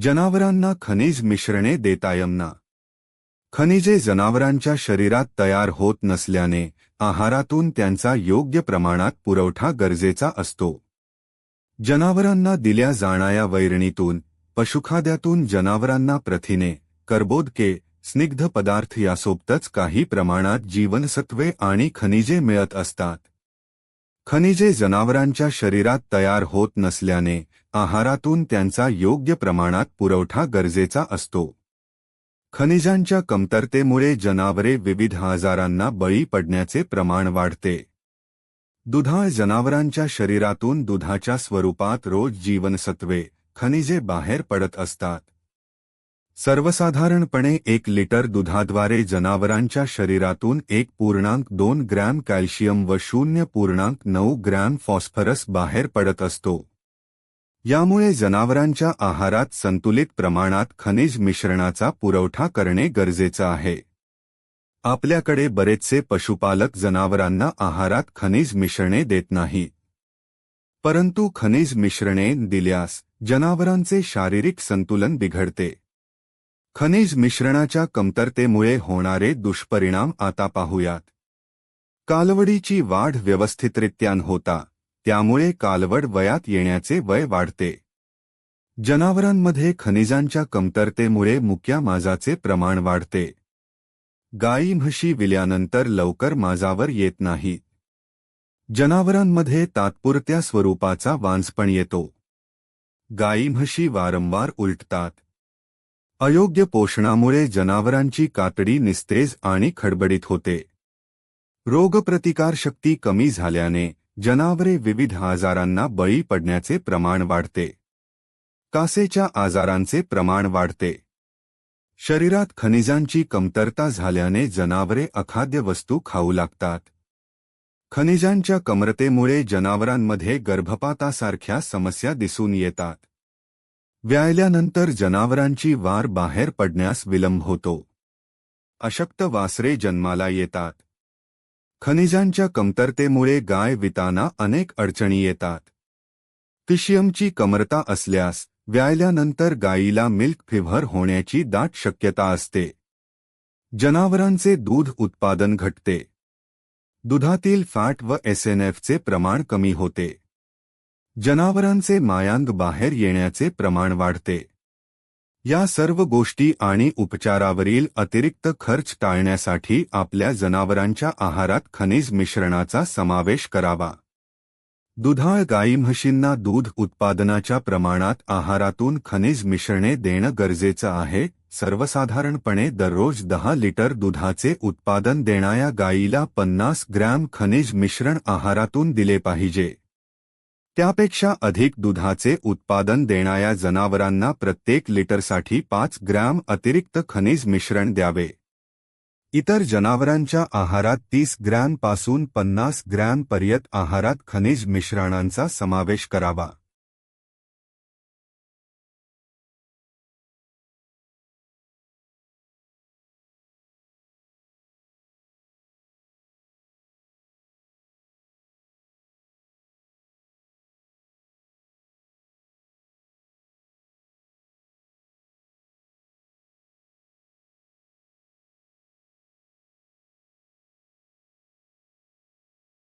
जनावरांना खनिज मिश्रणे देतायमना. खनिजे जनावरांच्या शरीरात तयार होत नसल्याने आहारातून त्यांचा योग्य प्रमाणात पुरवठा गरजेचा असतो. जनावरांना दिल्या जाणाऱ्या वैरणीतून पशुखाद्यातून जनावरांना प्रथिने कर्बोदके स्निग्ध पदार्थ यासोबतच काही प्रमाणात जीवनसत्वे आणि खनिजे मिळत असतात. खनिजे जनावरांच्या शरीरात तयार होत नसल्याने आहारातून त्यांचा योग्य प्रमाणात पुरवठा गरजेचा असतो. खनिजांच्या कमतरतेमुळे जनावरे विविध आजारांना बळी पडण्याचे प्रमाण वाढते. दुधाळ जनावरांच्या शरीरातून दुधाच्या स्वरूपात रोज जीवनसत्वे खनिजे बाहेर पडत असतात. सर्वसाधारणपणे एक लिटर दुधाद्वारे जनावरांच्या शरीरातून एक पूर्णांक दोन ग्रॅम कॅल्शियम व शून्य पूर्णांक नऊ ग्रॅम फॉस्फरस बाहेर पडत असतो. यामुळे जनावरांच्या आहारात संतुलित प्रमाणात खनिज मिश्रणाचा पुरवठा करणे गरजेचं आहे. आपल्याकडे बरेचसे पशुपालक जनावरांना आहारात खनिज मिश्रणे देत नाही. परंतु खनिज मिश्रणे दिल्यास जनावरांचे शारीरिक संतुलन बिघडते. खनिज मिश्रणाच्या कमतरतेमुळे होणारे दुष्परिणाम आता पाहूयात. कालवडीची वाढ व्यवस्थितरित्यान होता त्यामुळे कालवड वयात येण्याचे वय वाढते. जनावरांमध्ये खनिजांच्या कमतरतेमुळे मुक्या माजाचे प्रमाण वाढते. गायी म्हशी विल्यानंतर लवकर माजावर येत नाही. जनावरांमध्ये तात्पुरत्या स्वरूपाचा वांसपण येतो. गायी म्हशी वारंवार उलटतात. अयोग्य पोषणामुळे जनावरांची कातडी निस्तेज आणि खडबडीत होते. रोगप्रतिकारशक्ती कमी झाल्याने जनावरे विविध आजारांना बळी पडण्याचे प्रमाण वाढते. कासेच्या आजारांचे प्रमाण वाढते. शरीरात खनिजांची कमतरता झाल्याने जनावरे अखाद्य वस्तू खाऊ लागतात. खनिजांच्या कमरतेमुळे जनावरांमध्ये गर्भपातासारख्या समस्या दिसून येतात. व्यायल्यानंतर जनावरांची वार बाहेर पडण्यास विलंब होतो. अशक्त वासरे जन्माला येतात. खनिजांच्या कमतरतेमुळे गाय विताना अनेक अडचणी येतात. पिशियमची कमरता असल्यास व्यायल्यानंतर गायीला मिल्क फिव्हर होण्याची दाट शक्यता असते. जनावरांचे दूध उत्पादन घटते. दुधातील फॅट व एसएनएफचे प्रमाण कमी होते. जनावरांचे मायांग बाहेर येण्याचे प्रमाण वाढते. या सर्व गोष्टी आणि उपचारावरील अतिरिक्त खर्च टाळण्यासाठी आपल्या जनावरांच्या आहारात खनिज मिश्रणाचा समावेश करावा. दुधाळ गाई म्हशींना दूध उत्पादनाच्या प्रमाणात आहारातून खनिज मिश्रणे देणं गरजेचं आहे. सर्वसाधारणपणे दररोज दहा लिटर दुधाचे उत्पादन देणाऱ्या गायीला पन्नास ग्रॅम खनिज मिश्रण आहारातून दिले पाहिजे. त्यापेक्षा अधिक दुधाचे उत्पादन देणाऱ्या जनावरांना प्रत्येक लिटरसाठी पाच ग्रॅम अतिरिक्त खनिज मिश्रण द्यावे. इतर जनावरांच्या आहारात तीस ग्रॅमपासून पन्नास ग्रॅम पर्यंत आहारात खनिज मिश्रणांचा समावेश करावा.